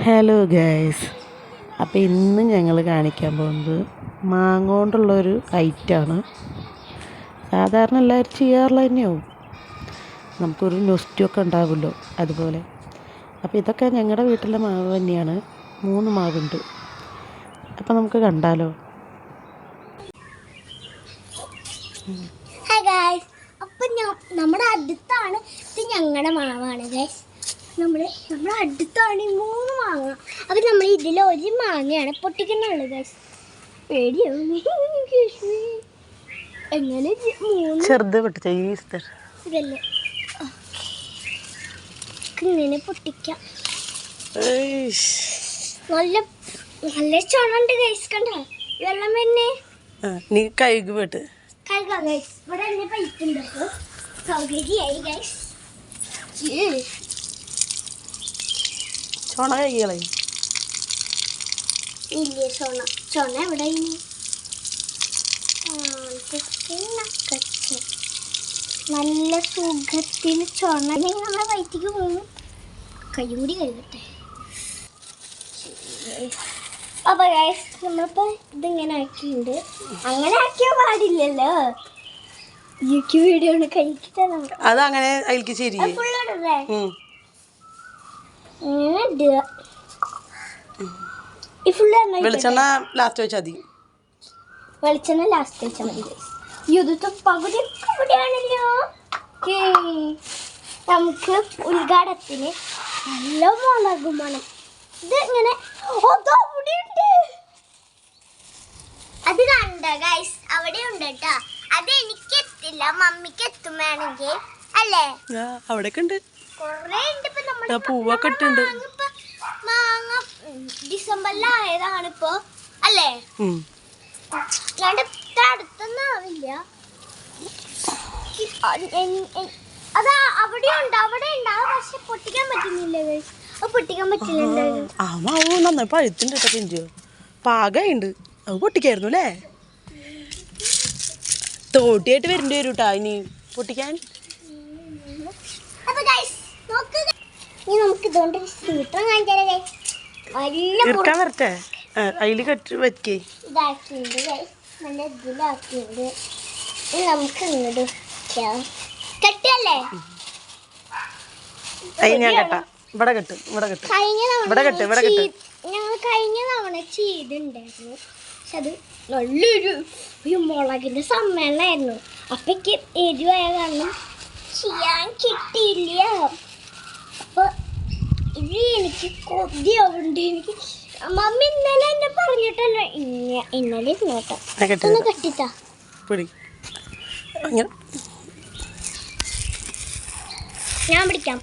Hello guys അപ്പോൾ ഇന്ന് ഞങ്ങൾ കാണിക്കാൻ പോകുന്നത് മാങ്ങോണ്ടുള്ളൊരു ഐറ്റാണ് സാധാരണ എല്ലാവരും ചെയ്യാറുള്ള തന്നെയാവും. നമുക്കൊരു നൊസ്റ്റൊക്കെ ഉണ്ടാവുമല്ലോ അതുപോലെ. അപ്പോൾ ഇതൊക്കെ ഞങ്ങളുടെ വീട്ടിലെ മാവ് തന്നെയാണ്. മൂന്ന് മാവുണ്ട്. അപ്പോൾ നമുക്ക് കണ്ടാലോ? അപ്പം നമ്മുടെ അടുത്താണ് ഇത് ഞങ്ങളുടെ മാവാണ് ഗൈസ് നമ്മൾ നമ്മുടെ അടുത്താണ് ഈ മൂന്ന് മാങ്ങ. അപ്പം നമ്മൾ ഇതിൽ ഒരു മാങ്ങയാണ് പൊട്ടിക്കുന്നുള്ളത് ഗൈസ് പേടിയാവും. എങ്ങനെ ഇത് മൂന്ന് ചെറുത് വിട്ട് ഈസ്റ്റർ ഇതല്ലേ. ഇങ്ങനെ പൊട്ടിക്കാം. നല്ല നല്ല ചുണുണ്ട് ഗൈസ് കണ്ട? വെള്ളം തന്നെ നീ കഴുകി പോയിട്ട് കഴുകാം ഗൈസ് ഇവിടെ എന്നെ പൈപ്പ് ഉണ്ട് അപ്പോൾ സൗകര്യമായി ഗൈസ് ചോണ കൈകളെ. ഇല്ലേ ചൊണ. ചൊണ എവിടെ. നല്ല സുഖത്തിന് ചൊണ. നമ്മളെ വയറ്റിക്ക് പോകുന്നു കൈകൂടി കഴുകട്ടെ. അപ്പൊ ഗൈസ് നമ്മളിപ്പോ ഇതിങ്ങനെ ആക്കിയിട്ടുണ്ട്. അങ്ങനെ ആക്കിയാൽ പാടില്ലല്ലോ. യൂട്യൂബ് വീഡിയോ കഴിക്കട്ടെ നമുക്ക് അതങ്ങനെ അതിലേക്ക് ശരി അത് ഇങ്ങനെ ഇടുക ഈ ഫുള്ള് എണ്ണ ഒഴിക്കട്ടെ? വെളിച്ചെണ്ണ ലാസ്റ്റ് വെച്ചാൽ മതി. വെളിച്ചെണ്ണ ലാസ്റ്റ് വെച്ചാൽ മതി guys. യുദ്ധത്തെ പകുതി പകുതിയാണല്ലോ ഓക്കേ. നമുക്ക് ഉദ്ഘാടനത്തിന് നല്ല മുളകും മണം. ഇത് ഇങ്ങനെ അതോ കണ്ട ഗൈസ് അവിടെ ഉണ്ട് കേട്ടോ. അത് എനിക്ക് എത്തില്ല മമ്മിക്ക് എത്തും വേണമെങ്കിൽ. അല്ലേ? അവിടെ ഉണ്ട്. പൂവൊക്കെ ഇട്ടുണ്ട്. മാങ്ങ ഡിസംബറിലായതാണ് ഇപ്പോ അല്ലേ? ഉം. ഞാൻ ഇത്ര അടുത്തൊന്നും ആവില്ല. അതാ അവിടെ ഉണ്ട്. അവിടെ പക്ഷെ പൊട്ടിക്കാൻ പറ്റുന്നില്ല പൊട്ടിക്കാൻ പറ്റില്ല എന്തായാലും. ആ മാവ് നന്നായി പഴുത്തുണ്ട് കേട്ടോ പിഞ്ചു. പാകമുണ്ട് അത് പൊട്ടിക്കായിരുന്നു അല്ലേ? തോട്ടിയായിട്ട് വരേണ്ടി വരും കേട്ടോ ഇനി പൊട്ടിക്കാൻ അപ്പൊ ഗൈസ് നോക്ക് guys. ഇനി നമുക്ക് ഇതുകൊണ്ട് സൂത്രം കാണിച്ചാലേ. നല്ല ഇറക്കാൻ വരട്ടെ. അതിൽ കെട്ടി വയ്ക്കേ ഇതാക്കിയിട്ടുണ്ട് നല്ല ഇതിലാക്കിയിട്ടുണ്ട്. ഇനി നമുക്ക് ഇങ്ങോട്ട് വെക്കാം. കെട്ടല്ലേ അതിന് ഞാൻ കെട്ടാം. ഇവിടെ കെട്ട് ഇവിടെ കെട്ട്. ഇവിടെ കെട്ട്, ഇവിടെ കെട്ട്. ഞങ്ങൾ കഴിഞ്ഞ തവണ ചെയ്തിട്ടുണ്ടായിരുന്നു. പക്ഷെ അത് നല്ലൊരു ഒരു മുളകിന്റെ സമ്മേളനമായിരുന്നു. അപ്പൊക്ക് എരിവായ കാരണം ചെയ്യാൻ കിട്ടിയില്ല. അപ്പൊ ഇത് എനിക്ക് കൊതിയാവുന്നുണ്ട് എനിക്ക് മമ്മി ഇന്നലെ എന്നെ പറഞ്ഞിട്ടല്ലോ? ഇന്ന- ഇന്നലെ കേട്ടോ. ഞാൻ ഒന്ന് കെട്ടിത്താ ഞാൻ പിടിക്കാം.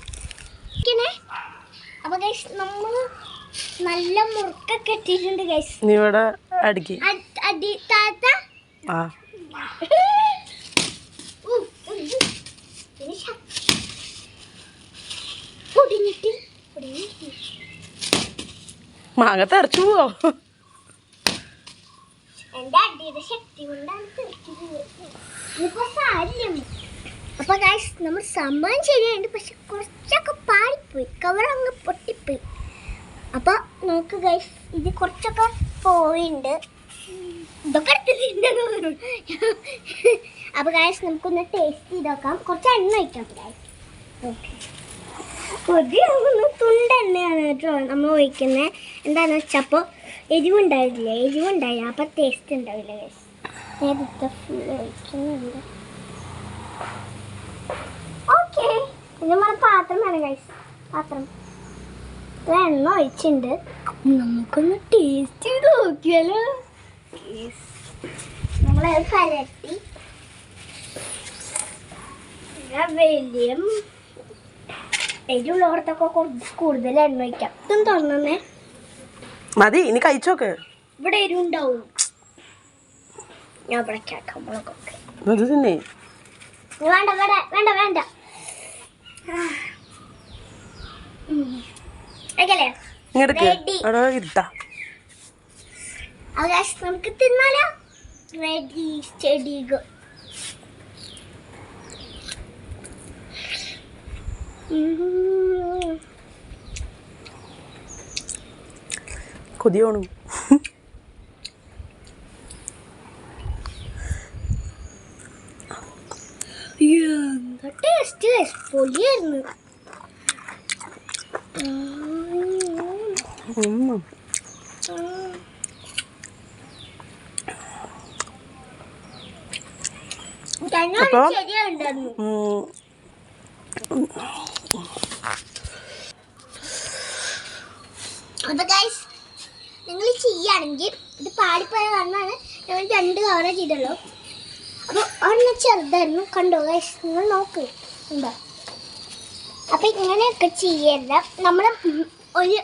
അപ്പൊ ഗൈസ് നമ്മൾ നല്ല മുറുക്ക ഇട്ടിട്ടുണ്ട് ഗൈസ് നീ ഇവിടെ അടിക്ക്. അടി താത്ത. ആ. ഉ, മാങ്ങ തെറച്ചു പോവോ? അപ്പൊ ഗൈസ് നമ്മൾ സംഭവം ശരിയുണ്ട് പക്ഷെ കുറച്ചൊക്കെ പാടിപ്പോയി കവർ അങ്ങ് പൊട്ടിപ്പോയി. അപ്പൊ നോക്ക് ഗൈസ് ഇത് കുറച്ചൊക്കെ പോയിണ്ട്. ഇതൊക്കെ എടുത്തിട്ടുണ്ടെന്ന് തോന്നുന്നു അപ്പൊ ഗൈസ് നമുക്കൊന്ന് ടേസ്റ്റ് ചെയ്ത് നോക്കാം. കുറച്ച് എണ്ണ വയ്ക്കാം ഗൈസ് ഓക്കെ കൊതിയാവുന്ന തുണ്ട് തന്നെയാണ് കേട്ടോ നമ്മൾ ഒഴിക്കുന്നത് എന്താണെന്ന് വെച്ചാൽ അപ്പോൾ എരിവുണ്ടാവില്ല എരിവുണ്ടായില്ല അപ്പം ടേസ്റ്റ് ഉണ്ടാവില്ല നേരത്തെ ഫുൾ ഒഴിക്കുന്നുണ്ട്. ഓക്കെ ഇത് നമ്മുടെ പാത്രം വേണം കൈസ് പാത്രം. എണ്ണ ഒഴിച്ചിട്ടുണ്ട് നമുക്കൊന്ന് ടേസ്റ്റ് ചെയ്ത് നോക്കിയാലോ. നമ്മളത് പിന്നെ വലിയ എരിവുള്ളവർക്കൊക്കെ കുറച്ച് കൂടുതൽ എണ്ണ വയ്ക്കാം ഇതും തുറന്നേ മതി ഇനി കഴിച്ചോക്ക്. ഇവിടെ എരിവുണ്ടാവും. ഞാൻ ഇവിടെ കേൾക്കാം മുളകൊക്കെ ഇത് തിന്നേ. വേണ്ട വേണ്ട വേണ്ട വേണ്ട. നമുക്ക് തിന്നാലോ? റെഡി സ്റ്റഡി ഗോ കൊതിയോണു ടേസ്റ്റ് പൊളിയായിരുന്നു. ഉം. അപ്പൊ? ശരിയുണ്ടായിരുന്നു ഉം. അപ്പൊ ഗൈസ് നിങ്ങൾ ചെയ്യുകയാണെങ്കിൽ ഇത് പാടിപ്പോയ കാരണമാണ് ഞങ്ങൾ രണ്ട് കവറേ ചെയ്തുള്ളൂ. അപ്പോൾ ഒരെണ്ണം ചെറുതായിരുന്നു. കണ്ടോ ഗൈസ് നിങ്ങൾ നോക്ക്. ഉണ്ടോ അപ്പൊ ഇങ്ങനെയൊക്കെ ചെയ്യരുത് നമ്മൾ ഒരു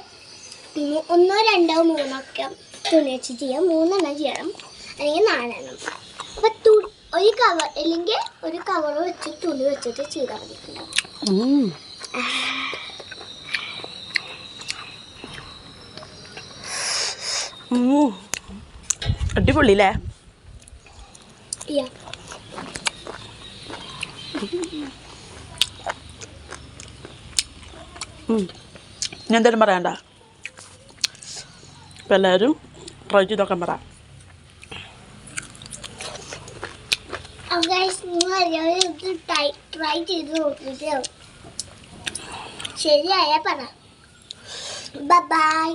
ഒന്നോ രണ്ടോ മൂന്നോ ഒക്കെ തുണി വെച്ച് ചെയ്യാം. മൂന്നെണ്ണം ചെയ്യണം. അല്ലെങ്കിൽ നാലെണ്ണം. അപ്പൊ തു ഒരു കവർ അല്ലെങ്കിൽ ഒരു കവർ വെച്ച് തുണി വെച്ചിട്ട് ചെയ്താൽ മതി. അടിപൊളി അല്ലേ. ഇനി എന്തായാലും പറയണ്ട. അപ്പം എല്ലാവരും ട്രൈ നോക്കാൻ പറ. ട്രൈ ചെയ്ത് നോക്കിയിട്ട് ശരിയായ പറ. ബൈ